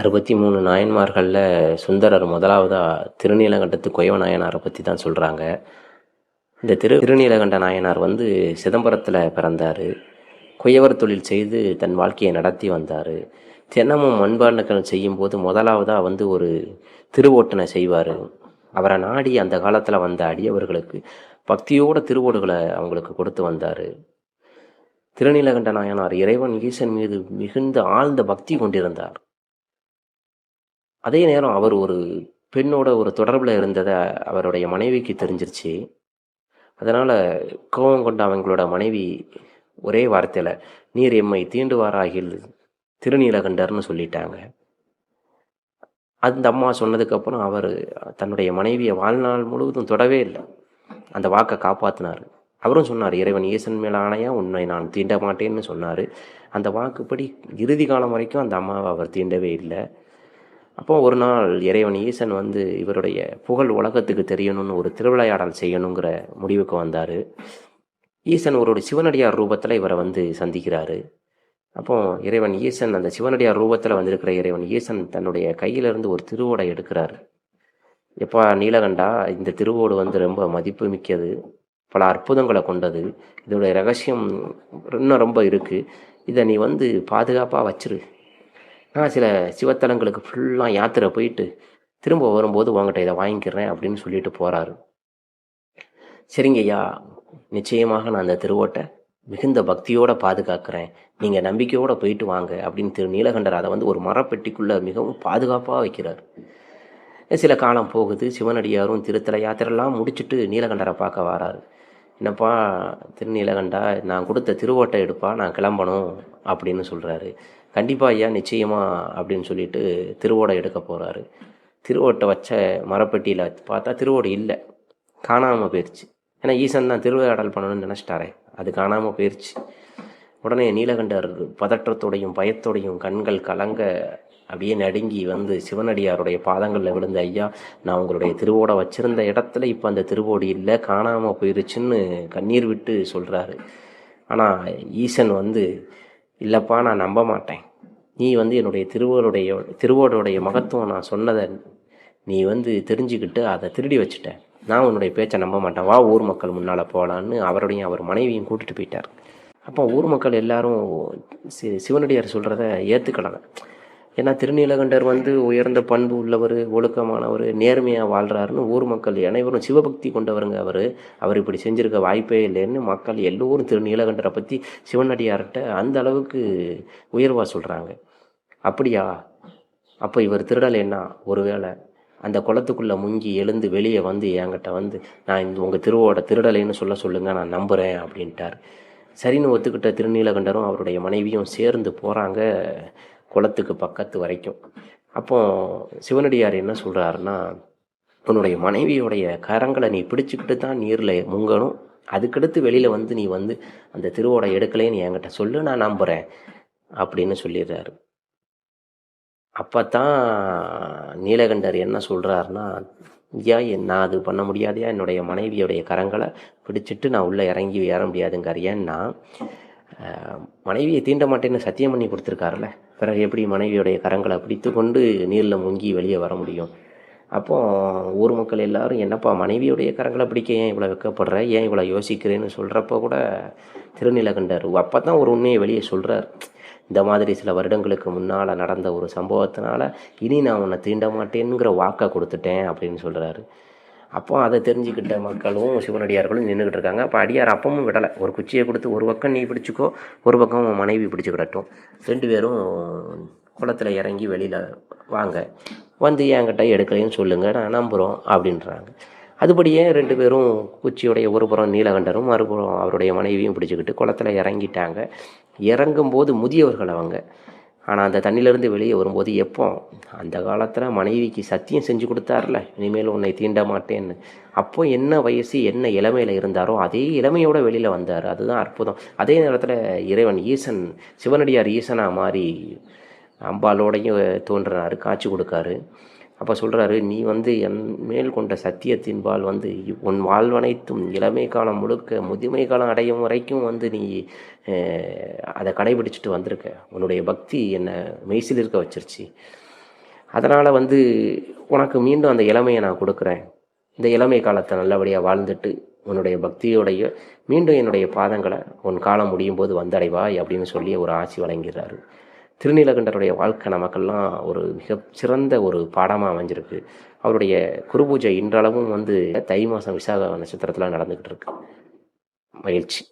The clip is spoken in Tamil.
அறுபத்தி மூணு நாயன்மார்களில் சுந்தரர் முதலாவதாக திருநீலகண்டத்து குயவ நாயனாரை பற்றி தான் சொல்கிறாங்க இந்த திரு திருநீலகண்ட நாயனார் வந்து சிதம்பரத்தில் பிறந்தார். குயவர் தொழில் செய்து தன் வாழ்க்கையை நடத்தி வந்தார். தினமும் மண்பாண்டங்கள் செய்யும்போது முதலாவதாக வந்து ஒரு திருவோட்டனை செய்வார். அவரை நாடி அந்த காலத்தில் வந்த அடியவர்களுக்கு பக்தியோட திருவோடுகளை அவங்களுக்கு கொடுத்து வந்தார். திருநீலகண்ட நாயனார் இறைவன் ஈசன் மீது மிகுந்த ஆழ்ந்த பக்தி கொண்டிருந்தார். அதே நேரம் அவர் ஒரு பெண்ணோட ஒரு தொடர்பில் இருந்ததை அவருடைய மனைவிக்கு தெரிஞ்சிருச்சு. அதனால் கோபம் கொண்ட அவங்களோட மனைவி ஒரே வார்த்தையில் நீர் எம்மை தீண்டுவாராகில் திருநீலகண்டர்னு சொல்லிட்டாங்க. அந்த அம்மா சொன்னதுக்கப்புறம் அவர் தன்னுடைய மனைவியை வாழ்நாள் முழுவதும் தொடவே இல்லை. அந்த வாக்கை காப்பாற்றினார் அவரும் சொன்னார் இறைவன் ஈசன் மேல ஆணையா உன்னை நான் தீண்ட மாட்டேன்னு சொன்னார். அந்த வாக்குப்படி இறுதி காலம் வரைக்கும் அந்த அம்மாவை அவர் தீண்டவே இல்லை. அப்போ ஒரு நாள் இறைவன் ஈசன் வந்து இவருடைய புகழ் உலகத்துக்கு தெரியணும்னு ஒரு திருவிளையாடல் செய்யணுங்கிற முடிவுக்கு வந்தார். ஈசன் ஒரு சிவனடியார் ரூபத்தில் இவரை வந்து சந்திக்கிறாரு. அப்போ இறைவன் ஈசன் அந்த சிவனடியார் ரூபத்தில் வந்திருக்கிற இறைவன் ஈசன் தன்னுடைய கையிலிருந்து ஒரு திருவோடை எடுக்கிறாரு. எப்பா நீலகண்டா இந்த திருவோடு வந்து ரொம்ப மதிப்பு மிக்கது பல அற்புதங்களை கொண்டது இதோடைய ரகசியம் இன்னும் ரொம்ப இருக்குது இதை நீ வந்து பாதுகாப்பாக வச்சிரு. நான் சில சிவத்தலங்களுக்கு ஃபுல்லாக யாத்திரை போயிட்டு திரும்ப வரும்போது உங்கள்கிட்ட இதை வாங்கிக்கிறேன் அப்படின்னு சொல்லிட்டு போகிறாரு சரிங்க ஐயா நிச்சயமாக நான் அந்த திருவோட்டை மிகுந்த பக்தியோடு பாதுகாக்கிறேன். நீங்கள் நம்பிக்கையோடு போயிட்டு வாங்க அப்படின்னு திரு நீலகண்டர் அதை வந்து ஒரு மரப்பெட்டிக்குள்ளே மிகவும் பாதுகாப்பாக வைக்கிறார். சில காலம் போகுது சிவனடியாரும் திருத்தல யாத்திரெல்லாம் முடிச்சுட்டு நீலகண்டரை பார்க்க வராரு. என்னப்பா திருநீலகண்டா நான் கொடுத்த திருவோட்டை எடுப்பா நான் கிளம்பணும் அப்படின்னு சொல்கிறாரு கண்டிப்பாக ஐயா நிச்சயமா அப்படின்னு சொல்லிட்டு திருவோடை எடுக்க போகிறாரு திருவோட்டை வச்ச மரப்பெட்டியில் பார்த்தா திருவோடு இல்லை. காணாமல் போயிடுச்சு ஏன்னா ஈசன் தான் திருவிழாடல் பண்ணணும்னு நினச்சிட்டாரே. அது காணாமல் போயிடுச்சு உடனே நீலகண்டர் பதற்றத்தோடையும் பயத்தோடையும் கண்கள் கலங்க அப்படியே நடுங்கி வந்து சிவனடியாருடைய பாதங்களில் விழுந்த ஐயா நான் உங்களுடைய திருவோடை வச்சிருந்த இடத்துல இப்போ அந்த திருவோடு இல்லை காணாமல் போயிருச்சுன்னு கண்ணீர் விட்டு சொல்கிறாரு ஆனால் ஈசன் வந்து இல்லைப்பா நான் நம்ப மாட்டேன். நீ வந்து என்னுடைய திருவோருடைய திருவோருடைய மகத்துவம் நான் சொன்னதை நீ வந்து தெரிஞ்சுக்கிட்டு அதை திருடி வச்சுட்ட. நான் உன்னுடைய பேச்சை நம்ப மாட்டேன். வா ஊர் மக்கள் முன்னால் போகலான்னு அவருடைய அவர் மனைவியும் கூட்டிகிட்டு போயிட்டார். அப்போ ஊர் மக்கள் எல்லாரும் சி சிவனடியார் சொல்கிறத ஏற்றுக்கலங்க ஏன்னா திருநீலகண்டர் வந்து உயர்ந்த பண்பு உள்ளவர் ஒழுக்கமானவர் நேர்மையாக வாழ்கிறாருன்னு ஊர் மக்கள் அனைவரும் சிவபக்தி கொண்டவருங்க அவர். அவர் இப்படி செஞ்சுருக்க வாய்ப்பே இல்லைன்னு மக்கள் எல்லோரும் திருநீலகண்டரை பற்றி சிவனடியார்கிட்ட அந்த அளவுக்கு உயர்வாக சொல்கிறாங்க அப்படியா? அப்போ இவர் திருடலைன்னா ஒருவேளை அந்த குளத்துக்குள்ளே முங்கி எழுந்து வெளியே வந்து என்கிட்ட வந்து நான் இந்த உங்கள் திருவோட திருடலைன்னு சொல்ல சொல்லுங்கள் நான் நம்புகிறேன் அப்படின்ட்டார். சரின்னு ஒத்துக்கிட்ட திருநீலகண்டரும் அவருடைய மனைவியும் சேர்ந்து போகிறாங்க குளத்துக்கு பக்கத்து வரைக்கும். அப்போ சிவனடியார் என்ன சொல்கிறாருன்னா உன்னுடைய மனைவியுடைய கரங்களை நீ பிடிச்சிக்கிட்டு தான் நீரில் முங்கணும். அதுக்கடுத்து வெளியில் வந்து நீ வந்து அந்த திருவோட எடுக்கலைன்னு என்கிட்ட சொல்லு நான் நம்புகிறேன் அப்படின்னு சொல்லிடுறாரு. அப்போ தான் நீலகண்டர் என்ன சொல்கிறாருன்னா ஐயா நான் அது பண்ண முடியாதையா? என்னுடைய மனைவியுடைய கரங்களை பிடிச்சிட்டு நான் உள்ளே இறங்கி ஏற முடியாதுங்கார் ஏன்னா மனைவியை தீண்ட மாட்டேன்னு சத்தியம் பண்ணி கொடுத்துருக்காருல்ல. பிறகு எப்படி மனைவியுடைய கரங்களை பிடித்து கொண்டு நீரில் முங்கி வெளியே வர முடியும்? அப்போ ஊர் மக்கள் எல்லாரும் என்னப்பா மனைவியுடைய கரங்களை பிடிக்க ஏன் இவ்வளோ வெக்கப்படுற ஏன் இவ்வளோ யோசிக்கிறேன்னு சொல்கிறப்ப கூட திருநிலகண்டர் அப்போ தான் ஒரு உண்மையை வெளியே சொல்கிறார் இந்த மாதிரி சில வருடங்களுக்கு முன்னால் நடந்த ஒரு சம்பவத்தினால இனி நான் உன்னை தீண்ட மாட்டேங்கிற வாக்கை கொடுத்துட்டேன் அப்படின்னு சொல்கிறாரு அப்போ அதை தெரிஞ்சுக்கிட்ட மக்களும் சிவனடியார்களும் நின்றுக்கிட்டு இருக்காங்க. அப்போ அடியார் அப்பவும் விடலை. ஒரு குச்சியை கொடுத்து ஒரு பக்கம் நீ பிடிச்சிக்கோ ஒரு பக்கம் உன் மனைவி பிடிச்சிக்கிடட்டும் ரெண்டு பேரும் குளத்தில் இறங்கி வெளியில் வாங்க. வந்து என்கிட்ட எடுக்கலைன்னு சொல்லுங்கள் நான் நம்புகிறோம் அப்படின்றாங்க. அதுபடியே ரெண்டு பேரும் குச்சியுடைய ஒருபுறம் நீலகண்டரும் மறுபுறம் அவருடைய மனைவியும் பிடிச்சிக்கிட்டு குளத்தில் இறங்கிட்டாங்க. இறங்கும்போது முதியவர்கள் அவங்க. ஆனால் அந்த தண்ணியிலேருந்து வெளியே வரும்போது எப்போ? அந்த காலத்தில் மனைவிக்கு சத்தியம் செஞ்சு கொடுத்தார்ல. இனிமேல் உன்னை தீண்ட மாட்டேன்னு. அப்போ என்ன வயசு என்ன இளமையில் இருந்தாரோ அதே இளமையோட வெளியில் வந்தார். அதுதான் அற்புதம். அதே நேரத்தில் இறைவன் ஈசன் சிவனடியார் ஈசனாக மாறி அம்பாலோடையும் தோன்றினார் காட்சி கொடுக்காரு. அப்போ சொல்கிறாரு நீ வந்து என் மேல் கொண்ட சத்தியத்தின்பால் வந்து உன் வாழ்வனைத்தும் இளமை காலம் முழுக்க முதுமை காலம் அடையும் வரைக்கும் வந்து நீ அதை கடைபிடிச்சிட்டு வந்திருக்க. உன்னுடைய பக்தி என்னை மெய்சில் இருக்க வச்சிருச்சு. அதனால் வந்து உனக்கு மீண்டும் அந்த இளமையை நான் கொடுக்குறேன். இந்த இளமை காலத்தை நல்லபடியாக வாழ்ந்துட்டு உன்னுடைய பக்தியோடைய மீண்டும் என்னுடைய பாதங்களை உன் காலம் முடியும் போது வந்தடைவாய் அப்படின்னு சொல்லி ஒரு ஆட்சி வழங்கிறாரு திருநீலகண்டருடைய வாழ்க்கை நமக்கெல்லாம் ஒரு மிக சிறந்த ஒரு பாடமாக அமைஞ்சிருக்கு. அவருடைய குரு பூஜை இன்றளவும் வந்து தை மாதம் விசாக நட்சத்திரத்தில் நடந்துக்கிட்டு இருக்கு. மகிழ்ச்சி.